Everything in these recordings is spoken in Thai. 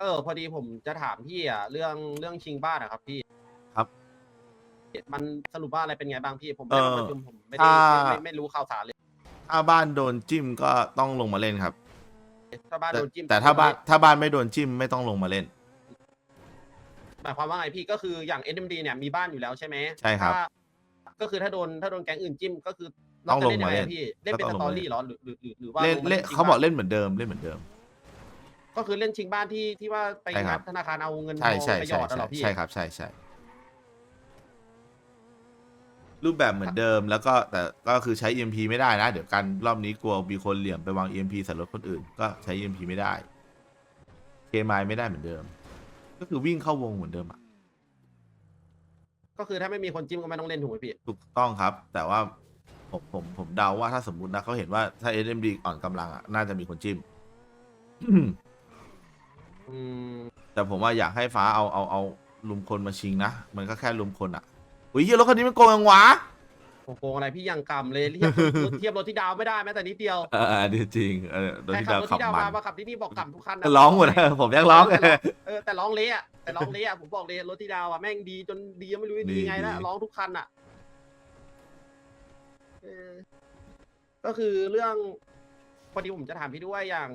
เออ พอดีผมจะถามพี่อะเรื่องเรื่องชิงบ้านอะครับพี่ครับมันสรุปว่าอะไรเป็นไงบ้างพี่ผมไม่ได้มาประชุมผมไม่ได้ถ้าไม่ไม่ไม่รู้ข่าวสารเลยถ้าบ้านโดนจิ้มก็ต้องลงมาเล่นครับ ถ้าบ้านแต่โดนจิ้มแต่ถ้าบ้านถ้าบ้านไม่โดนจิ้มไม่ต้องลงมาเล่น หมายความว่าไงพี่ก็คืออย่าง SMD เนี่ยมีบ้านอยู่แล้วใช่ไหมใช่ครับถ้าก็คือถ้าโดนถ้าโดนแก๊งอื่นจิ้มก็คือต้องลงรมาจะเล่นยังไงพี่เล่นเป็นก็สต้องลงตอมาเล่น รี่เหรอหรือหรือหรือหรือว่าเล่นงมาเล่นชิงเขาบอกบ้นเล่นเหมือนเดิมเล่นเหมือนเดิม ก็คือเล่นชิงบ้านที่ที่ว่าไปใช่ครังับ ดธนาคารเอาเงินทใช่องใช่ไปหยใช่อดอะใช่เหรอพี่ ใช่ครับใช่ใช่รูปแบบเหมือนเดิมแล้วก็แต่ก็คือใช้ EMP ไม่ได้นะ เดี๋ยวกันรอบนี้กลัวมีคนเหลี่ยมไปวาง EMP ใส่รถคนอื่น ก็ใช้ EMP ไม่ได้เคมายไม่ได้เหมือนเดิม ก็คือวิ่งเข้าวงเหมือนเดิมอะก็คือถ้าไม่มีคนจิ้มก็ไม่ต้องเล่นถูกไหมพี่ ถูกต้องครับ แต่ว่าผมผมผมเดาว่าถ้าสมมตินะเขาเห็นว่าถ้า SMD อ่อนกำลังอะน่าจะมีคนจิ้ม อืมแต่ผมว่าอยากให้ฟ้าเอาเอาเอาลุมคนมาชิงนะ มันก็แค่ลุมคนอะอุ้ยเหี้ยรถคันนี้มันโกงยังวะโอ้โหอะไรพี่ยังกำเลยเทียบรถเทียบรถที่ดาวไม่ได้แม้แต่นิดเดียวเอออันนี้จริงเออโดนใครที่ขับดาวรถขับที่ดาวมันมามาขับที่นี่บอกกำทุกคันนะร้องหมดอะผมยังร้องแต่เลย เออแต่ร้องเละอะแต่ร้องเละอะผมบอกเลยรถที่ดาวอะแม่งดีจนดียังไม่รู้จะดีดีไงแล้วดี ร้องทุกคันอะเออก็คือเรื่องพอดีผมจะถามพี่ด้วยอย่าง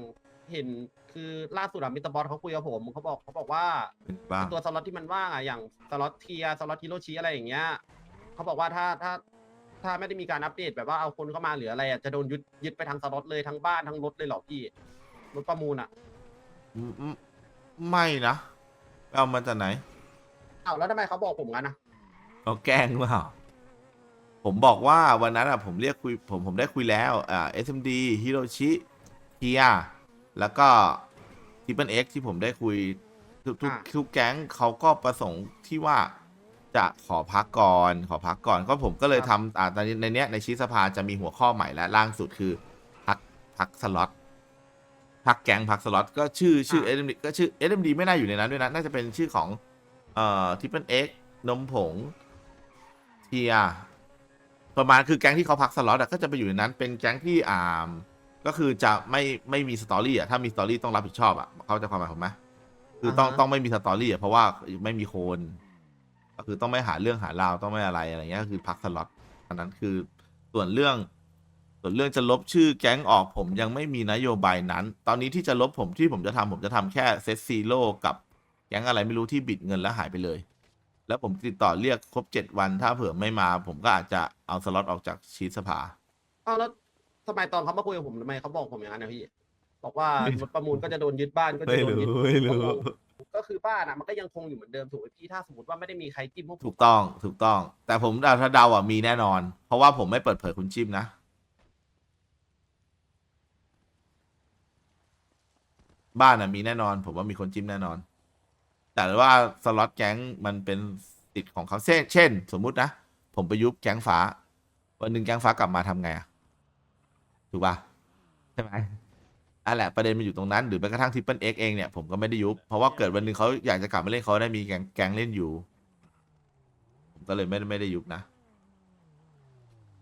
เห็นคือล่าสุดอะมิสเตอร์บอสเขาคุยกับผมเขาบอกเขาบอกว่า เป็นบ้างตัวสล็อตที่มันว่างอะอย่างสล็อตเทียสล็อตฮิโรชิอะไรอย่างเงี้ยเขาบอกว่าถ้าถ้าถ้าไม่ได้มีการอัปเดตแบบว่าเอาคนเข้ามาหรืออะไรอะจะโดนยึดยึดไปทางสล็อตเลยทั้งบ้านทั้งรถเลยเหรอพี่รถประมูลอะอืมอืมไม่นะเอามาจากไหน อ้าวแล้วทำไมเขาบอกผมงั้นนะเขาแกล้งหรือเปล่า ผมบอกว่าวันนั้นอะผมเรียกคุยผมผมได้คุยแล้วอ่า SMD ฮิโรชิเคีย แล้วก็ทิปเปิลเอ็กที่ผมได้คุย ทุกทุกทุกแก๊งเขาก็ประสงค์ที่ว่าจะขอพักก่อน ขอพักก่อนก็ผมก็เลยทำอ่าตอนนี้ในเนี้ยในชีสภาจะมีหัวข้อใหม่และล่างสุดคือพักพักสล็อตพักแก๊งพักสล็อตก็ชื่อชื่อ SMD ก็ชื่อ SMD ไม่น่าอยู่ในนั้นด้วยนะน่าจะเป็นชื่อของเอ่อทิปเปิลเอ็กนมผงเทียประมาณคือแก๊งที่เขาพักสล็อตอะก็จะไปอยู่ในนั้นเป็นแก๊งที่อ่า ก็คือจะไม่ไม่มีสตอรี่อะถ้ามีสตอรี่ต้องรับผิดชอบอะเขาใจะความหมายผมไหมคือต้องต้องไม่มีสตอรี่อะเพราะว่าไม่มีโคนก็คือต้องไม่หาเรื่องหาราวต้องไม่อะไรอะไรเงี้ยก็คือพักสล็อตอันนั้นคือส่วนเรื่อง ส่วนเรื่องจะลบชื่อแก๊งออกผมยังไม่มีนโยบายนั้น ตอนนี้ที่จะลบผมที่ผมจะทำผมจะทำแค่เซตซีโร่กับแก๊งอะไรไม่รู้ที่บิดเงินแล้วหายไปเลย แล้วผมติดต่อเรียกครบเจ็ดวันถ้าเผื่อไม่มา ผมก็อาจจะเอาสล็อตออกจากชีทสภาอ้าวแล้ว ทำไมตอนเขามาคุยกับผมทำไมเขาบอกผมอย่างนั้นนะพี่ บอกว่าไม่รถประมูลก็จะโดนยึดบ้านก็จะไม่โดนยึดรู้ไม่รู้ ก็คือบ้านอะมันก็ยังคงอยู่เหมือนเดิมถูกไหมพี่ถ้าสมมติว่าไม่ได้มีใครจิ้มพวกผม ถูกต้องถูกต้อง แต่ผมเดาถ้าเดาอะมีแน่นอน เพราะว่าผมไม่เปิดเผยคุณจิ้มนะ บ้านอะมีแน่นอน ผมว่ามีคนจิ้มแน่นอน แต่ว่าสล็อตแก๊งมันเป็นสิทธิ์ของเขาเช่นเช่น สมมุตินะ ผมไปยุบแก๊งฟ้า วันหนึ่งแก๊งฟ้ากลับมาทำไงอะ ถูกป่ะใช่ไหมอันแหละประเด็นมันอยู่ตรงนั้นหรือแม้กระทั่งทิปเปิลเอ็กเองเนี่ยผมก็ไม่ได้ยุบ เพราะว่าเกิดวันหนึ่งเขาอยากจะกลับมาเล่นเขาได้มีแก๊งแก๊งเล่นอยู่ ผมก็เลยไม่ได้ไม่ได้ยุบนะ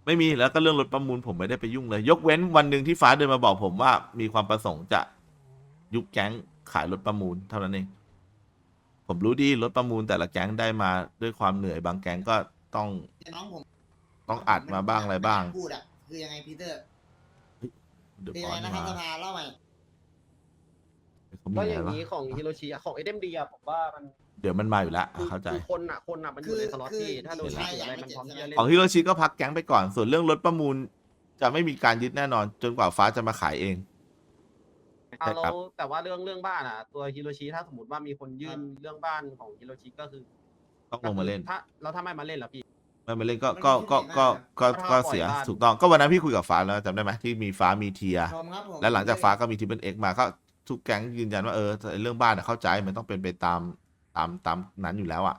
ไม่มีแล้วก็เรื่องรถประมูลผมไม่ได้ไปยุ่งเลย ยกเว้นวันหนึ่งที่ฟ้าเดินมาบอกผมว่ามีความประสงค์จะยุบแก๊งขายรถประมูลเท่านั้นเองผมรู้ดีรถประมูลแต่ละแก๊งได้มาด้วยความเหนื่อยบางแก๊งก็ต้องแต่น้องผมต้องอัดมาบ้างอะไรบ้าง พูดอะคือยังไงพีเตอร์ เดี๋ยวเป็นก่ยัองนไงนะครับมาสภาเล่าใหม่เขามีก็อะอไรย่างวะนี้ของฮิโรชิอะของเอ็มดีอะผมว่ามันเดี๋ยวมันมาอยู่แล้วคือเข้าใจ คือคนอะคนอะมันอยู่ในสล็อตที่ถ้าโดนยึดหรืออะไรมันพร้อมที่จะเล่น ของฮิโรชิก็พักแก๊งไปก่อน ส่วนเรื่องรถประมูล จะไม่มีการยึดแน่นอน จนกว่าฟ้าจะมาขายเอง เอาใช่ครัแล้บวแต่ว่าเรื่องเรื่องบ้านอะตัวฮิโรชิถ้าสมมติว่ามีคนยื่นเรื่องบ้านของฮิโรชิก็คือต้องลงมาเล่น ถ้าเราถ้าไม่มาเล่นล่ะพี่ ไม่มาเล่นก็ก็ก็ก็ก็ก็ก็ปล่อยเสียบ้านถูกต้องก็วันนั้นพี่คุยกับฟ้าแล้วจำได้ไหมที่มีฟ้ามีเทีย ชมครับผมและหลังจากฟ้าก็มีทิปเปิลเอ็กมาก็ทุกแก๊งยืนยันว่าเออเรื่องบ้านอะเข้าใจมันต้องเป็นไปตามตามตามนั้นอยู่แล้วอะ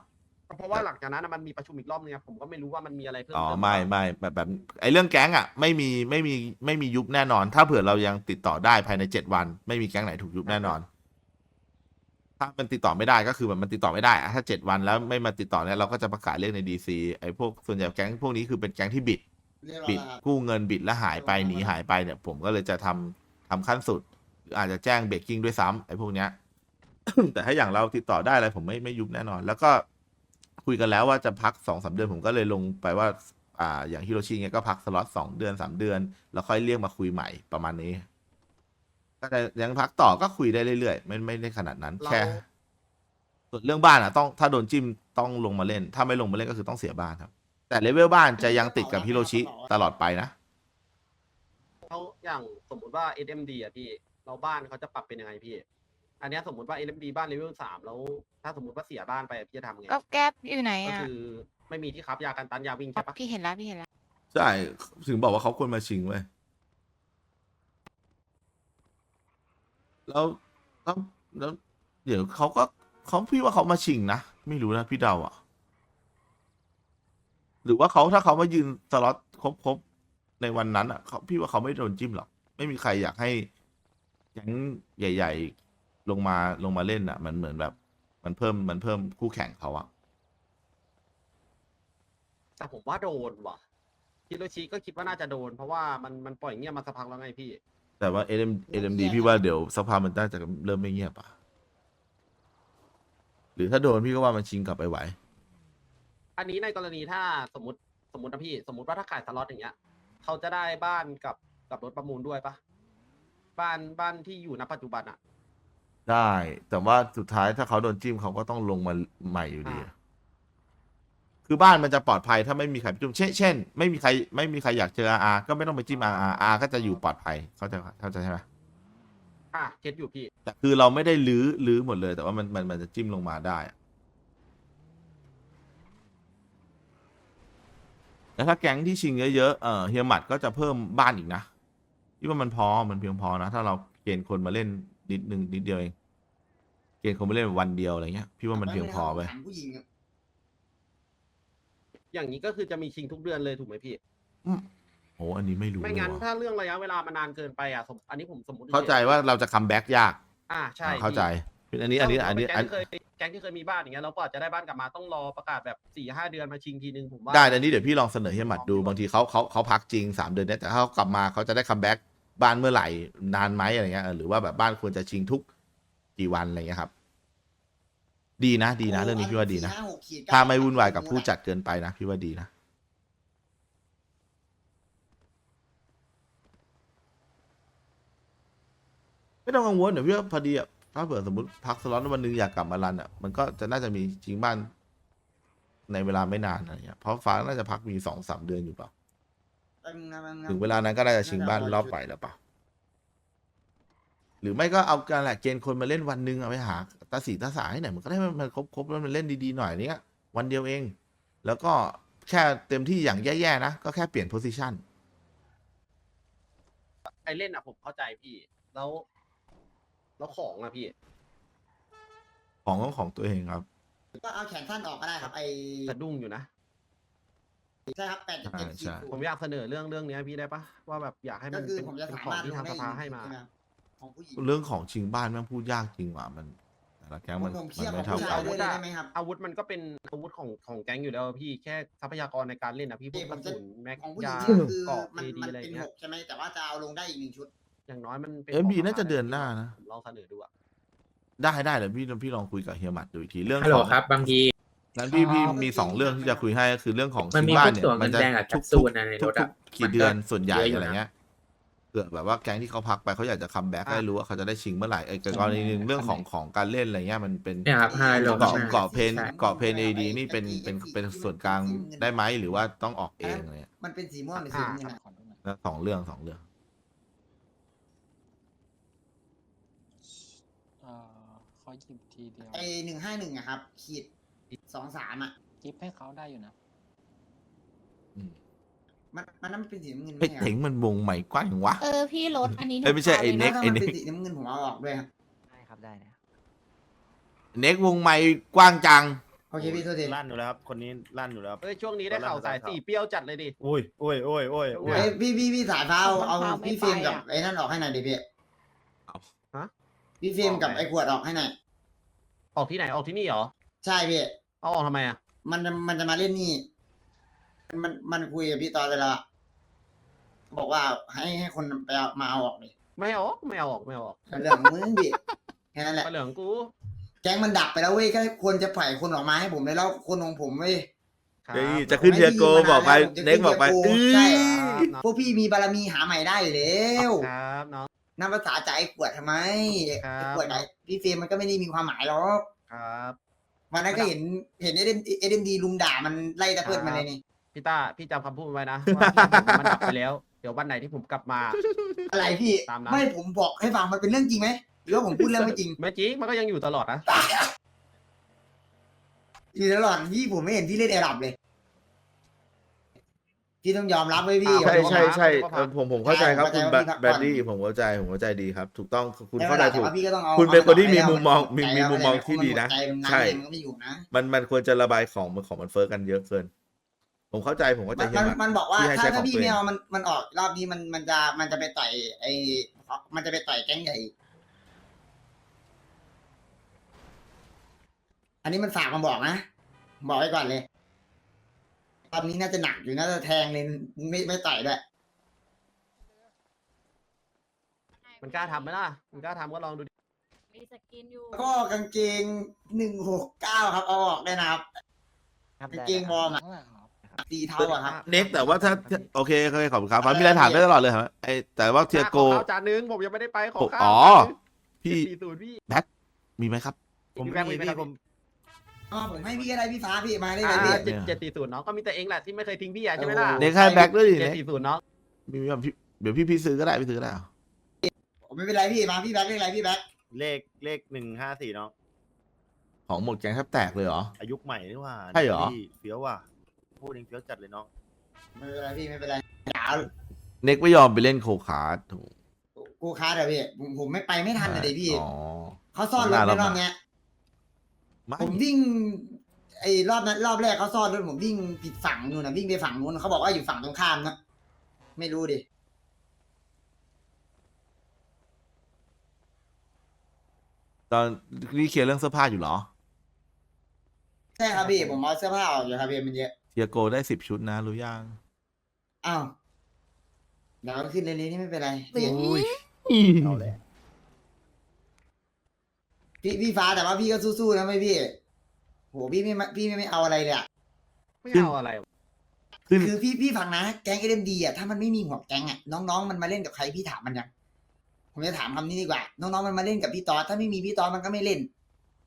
เพราะว่าหลังจากนั้นอะมันมีประชุมอีกรอบนึงอะผมก็ไม่รู้ว่ามันมีอะไรเพิ่มอ๋อเติมไม่ไม่แบบแบบไอ้เรื่องแก๊งอะไม่มีไม่มีไม่มียุบแน่นอน ถ้าเผื่อเรายังติดต่อได้ภายในเจ็ดวัน ไม่มีแก๊งไหนถูกยุบแน่นอน ถ้ามันติดต่อไม่ได้ก็คือมันมันติดต่อไม่ได้อะถ้าเจ็ดวันแล้วไม่มาติดต่อเนี่ยเราก็จะประกาศเรื่องในดีซีไอ้พวกส่วนใหญ่แก๊งพวกนี้คือเป็นแก๊งที่บิด เรียบร้อยบิดแล้วครับกู้เงินบิดแล้วหายไปหนีหายไปเนี่ยผมก็เลยจะทำทำขั้นสุดหรืออาจจะแจ้งเบรกกิ้งด้วยซ้ำไอ้พวกเนี้ย แต่ถ้าอย่างเราติดต่อได้อะไรผมไม่ไม่ยุบแน่นอน แล้วก็คุยกันแล้วว่าจะพักสองสามเดือนผมก็เลยลงไปว่า อ่าอย่างฮิโรชิเงี้ยก็พักสล็อตสองเดือนสามเดือน แล้วค่อยเรียกมาคุยใหม่ประมาณนี้ ก็จะยังพักต่อก็คุยได้เรื่อยๆไม่ไม่ได้ขนาดนั้น เราแค่ส่วนเรื่องบ้านอะต้องถ้าโดนจิ้มต้องลงมาเล่น ถ้าไม่ลงมาเล่นก็คือต้องเสียบ้านครับ แต่เลเวลบ้านจะยังติดกับฮิโรชิตลอดไปนะ เขาอย่างสมมุติว่า SMD อะพี่ เราบ้านเขาจะปรับเป็นยังไงพี่ อันเนี้ยสมมุติว่า SMD บ้านเลเวลสามแล้ว ถ้าสมมติว่าเสียบ้านไปอะพี่จะทำไง ก็แก๊ปอยู่ไหนก็อะคือไม่มีที่คับยากันตันยาวิ่งใช่ปะพี่เห็นแล้วพี่เห็นแล้ว ใช่ ถึงบอกว่าเขาควรมาชิงเว้ย แล้วแล้วแล้ว เดี๋ยวเขาก็เขาพี่ว่าเขามาชิงนะ ไม่รู้นะพี่เดาอะ หรือว่าเขาถ้าเขามายืนสล็อตครบครบในวันนั้นอะเขาพี่ว่าเขาไม่โดนจิ้มหรอก ไม่มีใครอยากให้แก๊งใหญ่ ๆ ลงมาลงมาเล่นอะ มันเหมือนแบบ มันเพิ่มมันเพิ่มคู่แข่งเขาอะแต่ผมว่าโดนว่ะฮิโรชิก็คิดว่าน่าจะโดน เพราะว่ามันมันปล่อยเงียบมาสักพักแล้วไงพี่ แต่ว่า LM LMD พี่ว่าเดี๋ยวสภาพมันน่าจะเริ่มไม่เงียบอะ หรือถ้าโดนพี่ก็ว่ามันชิงกลับไปไหว อันนี้ในกรณีถ้าสมมติสมมตินะพี่ สมมติว่าถ้าขายสล็อตอย่างเงี้ยเขาจะได้บ้านกับกับรถประมูลด้วยปะบ้านบ้านที่อยู่ณปัจจุบันอะได้ แต่ว่าสุดท้ายถ้าเขาโดนจิ้มเขาก็ต้องลงมาใหม่อยู่ดีอ่า คือบ้านมันจะปลอดภัยถ้าไม่มีใครไปจุ่มเช่นเช่นไม่มีใครไม่มีใครอยากเจออาก็ไม่ต้องไปจิ้มอาอาก็จะอยู่ปลอดภัยเข้าใจเข้าใจใช่ไหมอะเก็ตอยู่พี่ แต่คือเราไม่ได้ลื้อลื้อหมดเลย แต่ว่ามันมันมันจะจิ้มลงมาได้อะแล้วถ้าแก๊งที่ชิงเยอะๆเออเฮียหมัดก็จะเพิ่มบ้านอีกนะที่ว่ามันพอมันเพียงพอนะ ถ้าเราเกณฑ์คนมาเล่นนิดนึงนิดเดียวเองเกณฑ์คนมาเล่นวันเดียวอะไรเงี้ยพี่ว่ามันเพียงพอไปถามผู้หญิงอะ อย่างนี้ก็คือจะมีชิงทุกเดือนเลยถูกไหมพี่โอ้อันนี้ไม่รู้ไม่เลยงั้นว่ะถ้าเรื่องระยะเวลามันนานเกินไปอะสมอันนี้ผมสมมติเข้าใจว่าเราจะคัมแบ็กยากอ่าใช่อ่าเข้าใจ เป็นอันนี้อันนี้อันนี้แก๊อังนที่เคยแก๊งที่เคยมีบ้านอย่างเงี้ยเราก็อาจจะได้บ้านกลับมาต้องรอประกาศแบบสี่ห้าเดือนมาชิงทีนึงผมว่า ได้อันนี้เดี๋ยวพี่ลองเสนอให้หมัดดูบางทีเขาเขาเขาพักจริงสามเดือนเนี้ยแต่ถ้าเขากลับมาเขาจะได้คัมแบ็กบ้านเมื่อไหร่นานไหมอะไรเงี้ยเออหรือว่าแบบบ้านควรจะชิงทุกกี่วันอะไรเงี้ยครับ ดีนะ ดีนะ เรื่องนี้พี่ว่าดีนะสี่ห้หกขีดถ้าไม่วุ่นวายกับผู้จัดเกินไปนะ พี่ว่าดีนะ ไม่ต้องกังวลเดี๋ยวพี่ว่าพอดีอะถ้าเผื่อสมมติพักสล็อตวันหนึงอยากกลับมารันอะมันก็จะน่าจะมีจริงบ้าน ในเวลาไม่นานอะไรเงี้ยเพราะฟ้าน่าจะพักมีสองสามเดือนอยู่เปล่าถึงเวลานั้นก็น่าจะชิงบ้านรอบใหม่แล้วเปล่า หรือไม่ก็เอาการแหละเกณฑ์คนมาเล่นวันหนึงเอาไปหา ตาสีตาสายให้หน่อยมันก็ได้มันครบครบแล้วมันเล่นดีๆหน่อยเนี้ยวันเดียวเอง แล้วก็แค่เต็มที่อย่างแย่ๆนะ ก็แค่เปลี่ยนโพสิชันไอเล่นอะผมเข้าใจพี่ แล้ว แล้วของอะพี่ ของของของตัวเองครับ ก็เอาแขนสั้นออกก็ได้ครับ ไอ้สะดุ้งอยู่นะ ใช่ครับแปดเจ็ดใช่ขีดผมอยากเสนอเรื่องเรื่องเนี้ยพี่ได้ปะว่าแบบอยากให้ก็มันคือเป็นผมจะเป็นสาของมารถที่ทางลสงภาได้ให้มาใช่ไหครับของผู้หญิงเรื่องของชิงบ้านแม่งพูดยากจริงว่ะมันแต่ ละแก๊งมันผมมัเทียนบไม่กับเท่าผู้กัชายนด้วยเลยได้ไหมครับอาวุธมันก็เป็นอาวุธของของแก๊งอยู่แล้วพี่แค่ทรัพยากรในการเล่นนะพี่พวกกระสุนแม็กของผู้หญิยางที่คือเกาะมันเอดีมันอะไรเป็นเงี้หยกใช่ไหมแต่ว่าจะเอาลงได้อีกหนึ่งชุด อย่างน้อยมันเป็นเอ็มบีของน่าจะสภเดือนหน้านะ ผมลองเสนอดูอะได้ได้เดี๋ยวพี่พี่ลองคุยกับเฮียหมัดดูอีกทีเรื่องฮัลโหลของครับบางที นั้นพี่พี่อ๋อมีสองเรื่องที่จะคุยให้ก็คือเรื่องของมันชิงมีบ้าพนวกเนี่ยตั๋วมัเงินจะแดงกับแคทุปกซูลนะในทุรกถทุอะกกี่มันก็เดือนส่วนใหญ่เยอะอยู่อะไรนะเงี้ยเผื่อแบบว่าแก๊งที่เขาพักไปเขาอยากจะคัมแบ็กให้รู้ว่าเขาจะได้ชิงเมื่อไหร่ไอ้กรณีหนึ่งเรื่องของของการเล่นอะไรเงี้ยมันเป็นเนี่ยครับไฮโลเกาะข้างหน้าเกาะเพนใช่ เกาะเพนเอดีนี่เป็นเป็นเป็นส่วนกลางได้ไหมหรือว่าต้องออกเองอะไรเงี้ยมันเป็นสีม่วงหรือสีน้ำเงินอะแล้วสองเรื่องสองเรื่อง เอ่อเขาหยิบทีเดียวไอ้หนึ่งห้าหนึ่งอะครับ ขีดสองสามอะกิฟให้เขาได้อยู่นะอืม มันมันนั่นมันเป็นสีน้ำเงินไหมไอ้อะเถงมันวงใหม่กว้างอย่างวะ เออพี่รถอันนี้หนูเอ้ยไม่ใช่ไอ้พาปเน็กนะถ้ามันเป็นสีน้ำเงินผมเอาออกด้วยครับได้ครับได้นะเน็กวงใหม่กว้างจัง โอเคพี่โทษทีลั่นอยู่แล้วครับคนนี้ลั่นอยู่แล้วครับ เอ้ยช่วงนี้ได้ข่าวสายสี่เปรี้ยวจัดเลยดิ อุ้ยอุ้ยอุ้ยอุ้ยอุ้ย เอ้ยพี่พี่พี่สายฟ้าเอาเอาพี่เฟรมกับไอ้นั่นออกให้หน่อยดิพี่ฮะ พี่เฟรมกับไอ้ขวดออกให้หน่อยออกที่ไหนออกที่นี่เหรอ ใช่พี่เอาออกทำไมอะมันจะมันจะมาเล่นนี่ มันมันคุยกับพี่ตอนเวลา บอกว่าให้ให้คนไปเอามาเอาออกเลยไม่เอาออกไม่เอาออกไม่เอาออกเรื่องมึงดิแค่นั้นแหละไปเหลืองกูก๊งมันดับไปแล้วเว้ยแค่ควรจะปล่อยคนออกมาให้ผมเลยแล้วคนของผมเว้ย ครับเฮ้ยจะขึ้นเทียโกบอกไปผมจะขึ้นเน็กบอกไปเทียโกอื้อใช่ครับน้องพวกพี่มีบารมีหาใหม่ได้อยู่แล้วครับน้องน้ำภาษาใจขวดทำไมครับไอ้ขวดไหนพี่เฟรมมันก็ไม่ได้มีความหมายหรอกครับ วันนั้นก็เห็นเห็นเอ็มเอ็มดีลุมด่ามันไล่ตะเพิดมาเลยนี่ พี่ต้าพี่จำคำพูดไว้นะว่าพี่ผมมันดับไปแล้ว เดี๋ยววันไหนที่ผมกลับมา อะไรพี่ ตามนั้น ไม่ผมบอกให้ฟังมันเป็นเรื่องจริงไหมหรือว่าผมพูดเรื่องไม่จริงไม่จริงมันก็ยังอยู่ตลอดนะอยู่ตลอดพี่ผมไม่เห็นพี่เล่นแอร์ดับเลย พี่ต้องยอมรับไว้ยพี่ใช่ใช่ใช่ผมก็เออผมผมเข้าใจครับเข้าใจคุณว่าพี่พักแบผ่ดอนดี้ผมเข้าใจผมเข้าใจดีครับ ถูกต้องคุณแต่เข้าใจแต่ถูกว่าพี่ก็ต้องเอาคุณเป็นคนที่มีอามุมมองมีใจมีมุมมองที่ดีนะ ใจมันใช่มันก็ไม่อยู่นะ มันมันควรจะระบายของมันของมันเฟ้อกันเยอะเกิน ผมเข้าใจผมเข้าใจมันเฮียมันหมัดมันบอกว่าที่ให้ถ้าใช้ขถ้าองพี่ตัวเองไม่เอามันมันออกรอบนี้มันมันจะมันจะไปต่อยไอ้มันจะไปต่อยแก๊งใหญ่อีกอันนี้มันฝากมาบอกนะบอกไว้ก่อนเลยรอบนี้น่าจะหนักอยู่น่าจะแทงเลยไม่ไม่ต่อยด้วยมันกล้าทำไหมล่ะ มันกล้าทำก็ลองดูดิมีสกินอยู่ก็กางเกงหนึ่งหกเก้าครับเอาออกได้นะครับ กางเกงวอร์มอะเท่าไหร่ค รับสีเทาอะครับเน็กแต่ว่าถ้าโอเคโอเคขอบคุณครับฟ้ามีอะไรถามได้ตลอดเลยครับไอแต่ว่าเทียโก ขอข้าวจานนึงผมยังไม่ได้ไปขอข้าวอ๋อจานนึงพี่ สี่ศูนย์พี่มีไหมครับ ผมพี่แบงค์มีมีไหมครับพี่ผม อ๋อผมให้พี่ก็ได้พี่ฟ้าพี่มาได้เลอ่ายพี่ เจ็ดเจ็ดสี่ศูนย์น้องก็มีแต่เองแหละที่ไม่เคยทิ้งพี่อะใช่ไหมล่ะโอ้โหเน็กให้แบ็คด้วยดิเจ็ดเน็กสี่ศูนย์น้องมีแบบพี่เดี๋ยวพี่พี่ซื้อก็ได้พี่ซื้อก็ได้เอาไม่เป็นไรพี่มาพี่แบ็คเรียกอะไรพี่แบ็คเลขเลขหนึ่งห้าสี่น้องของหมดแกงแทบแตกเลยเหรออายุใหม่นี่หว่าใช่เหรอพี่เฟี้ยวว่ะ พูดเองเฟี้ยวจัดเลยน้อง ไม่เป็นไรพี่ไม่เป็นไรด่าเน็กไม่ยอมไปเล่นโคคาร์ดโถกูค้าเดี๋ยวพี่ผมผมไม่ไปไม่ทันเลยพี่อ๋อ เขาซ่อนรถหน้าในเรารอบเนี้ยไม่ผมวิ่งไอ้รอบนั้นรอบแรกเขาซ่อนรถผมวิ่งผิดฝั่งนู่นนะวิ่งไปฝั่งนู้นเขาบอกว่าอยู่ฝั่งตรงข้ามนะไม่รู้ดิตอนนี่เคลียร์เรื่องเสื้อผ้าอยู่เหรอ ใช่ครับพี่ผมเอาเสื้อผ้าออกอยู่ครับพี่มันเยอะ เทียโกได้สิบชุดนะ รู้ยังอ้าวเดี๋ยวขึ้นเร็วๆนี่ไม่เป็นไรพี่เอาแหละพี่พี่ฟ้าแต่ว่าพี่ก็สู้ๆนะไม่พี่โหพี่ไม่มาพี่ไม่ไม่เอาอะไรเลยอะไม่เอาอะไร ขึ้นคือพี่พี่ฟังนะ แก๊งเอ็มดีอะถ้ามันไม่มีหัวแก๊งอะน้องๆมันมาเล่นกับใครพี่ถามมันยังผมจะถามคำนี้ดีกว่า น้องๆมันมาเล่นกับพี่ตอสถ้าไม่มีพี่ตอสมันก็ไม่เล่น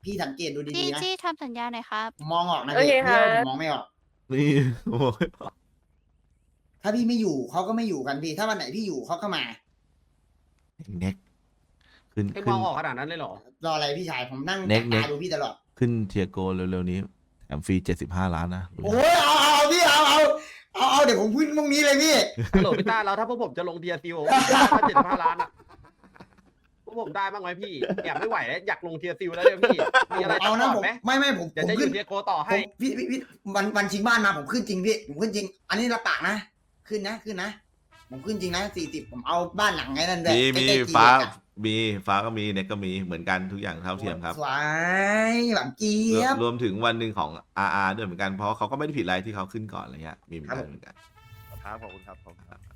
พี่สังเกตดูจี้ดีๆนะจี้ทำสัญญาหน่อยครับ มองออกนะโอพี่เคไม่ค่ะว่าผมมองไม่ออก นี่โอ้ยถ้าพี่ไม่อยู่เขาก็ไม่อยู่กันพี่ถ้าวันไหนพี่อยู่เขาก็มา เน็กขึ้นไอ้มขึ้อนงออกขนาดนั้นเลยเหรอ รออะไรพี่ชายผมนั่งเน็จักบเน็กตาดูพี่ตลอดขึ้นเทียโกเร็วๆนี้แถมฟรีเจ็ดสิบห้าล้านนะรู้โอ้ยังยเอาเอาเอาพี่เอาเอาเอาเอาเดี๋ยวผมพูดตรงนี้เลยพี่ฮัลโหลพี่ต้าแล้วถ้าพวกผมจะลงเทียซิลได้มาเจ็ดห้าล้านอะพ วกผมได้บ้างไหมพี่อยากไม่ไหวแล้วอยากลงเทียซิลแล้วเนี่ยพี่มีอะไรเอาจะนะบอผกมไหมไม่ไม่ผมเดี๋ยวผมจะอขึ้นยู่เทียโกต่อผให้ มพี่พี่พี่วันวันชิงบ้านมาผมขึ้นจริงพี่ผมขึ้นจริง อันนี้รับปากนะ ขึ้นนะขึ้นนะ ผมขึ้นจริงนะสี่สิบผมเอาบ้านหลังไงนั่นด้วยมีมีใกล้ๆฟ้าจีนอะมีฟ้าก็มีเน็กก็มีเหมือนกันทุกอย่างเท่าเทียมครับ สวยแบบเจี๊รวยมบรวมถึงวันหนึ่งของ RR ด้วยเหมือนกันเพราะเขาก็ไม่ได้ผิดอะไรที่เขาขึ้นก่อนอะไรเงี้ยมีเหมือนกันเหมือนกัน ครับขอบคุณครับขอบคุณครับ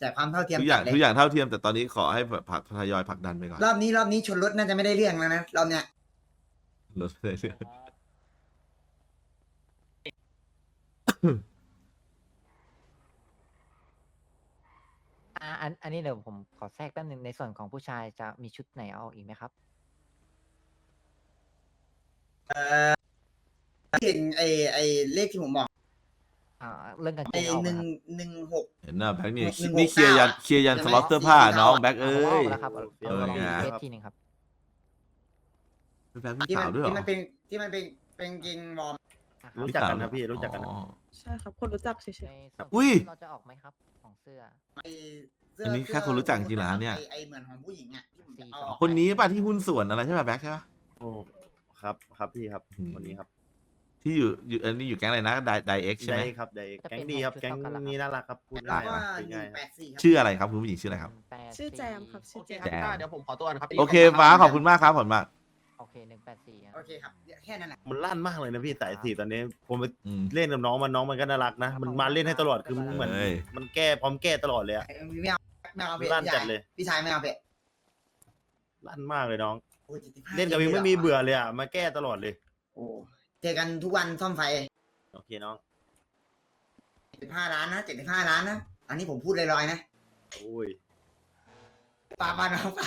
แต่ความเท่าเทียมทุกอย่างจัดเลยทุกอย่างเท่าเทียมแต่ตอนนี้ขอให้แบบผลักทยอยผลักดันไปก่อนรอบนี้รอบนี้ชนรถน่าจะไม่ได้เรื่องแล้วนะรอบเนี้ยลดไปเรื่อยอ่าอันอันนี้เดี๋ยวผมขอแทรกแป๊บนึงในส่วนของผู้ชายจะมีชุดไหนเอาอีกไหมครับเก่งไอไอเลขที่ผมบอก อ่าเรื่องกางไอเกงเอาหไหมนึ่งครับหนึ่งหก เห็นหน้าแบ็คนี่หนึ่งหกนี่เคลียร์ยันเก้าอะเคลียร์ยันใช่สไหมล็อตเสื้อผ้าสีเทาน้องอะแบ็คอ่าเอ้ผมยเอาแล้วครับเอเอาอลองไงเทสทีหนึ่งครับ แบ็คมีที่มัข่าวด้วยเหรที่อมันเป็นที่มันเป็นเป็นเกงวอร์มอ่ารู้คจัรับกกันนะพี่รู้จักกันนะ อ๋อ ใช่ครับ คนรู้จักเฉย ในส่วนอุ้ย เราจะออกไหมครับของเสื้อ ไอเสื้อันนี้แค่คนรู้จักจริงเหรอฮะเนี่ย ไอไอเหมือนของผู้หญิงอะที่ผมจะเอาออก คนนี้ป่ะที่หุ้นส่วนอะไรใช่ป่ะแบ็คใช่ป่ะ โอ้ครับครับพี่ครับอืมวันนี้ครับ ที่อยู่อยู่อันนี้อยู่แก๊งอะไรนะไดไดเอ็กใช่ไหมได้ครับได้แก๊งดีครับแก๊งนี้น่ารักครับพูดเพง่ายราะว่าคุยหนึ่ง่ายงแปดสี่ครับ ชื่ออะไรครับคุณผู้หญิงชื่ออะไรครับ แปดๆชื่อแจมครับโอชื่อเคแจครับมพี่ต้าเดี๋ยวผมขอตัวนะครับโอเคฟ้าขอบคุณมากครับขอบคุณมากโอเคหนึ่งแปดสี่โอเคครับแค่นั้นแหละ มันลั่นมากเลยนะพี่สายสีตอนนี้ ผมไปอืมเล่นกับน้องมันน้องมันก็น่ารักนะ มันมาเล่นให้ตลอดคือมันเหมือนเอ้ยมันแก้พร้อมแก้ตลอดเลยอะ ไม่เอาไม่เอาเผ็ดลั่นพี่จัชาดยเลย พี่ชายไม่เอาเผ็ดลั่นมากเลยน้องผอ้75เล่นกับวิงไม่มีเบื่อเลยอะมาแก้ตลอดเลย โอ้ เจอกันทุกวันซ่อมไฟโอเคน้อง75ล้านนะ75ล้านนะ อันนี้ผมพูดลอยๆนะ โอ้ย ปาปาน้องปา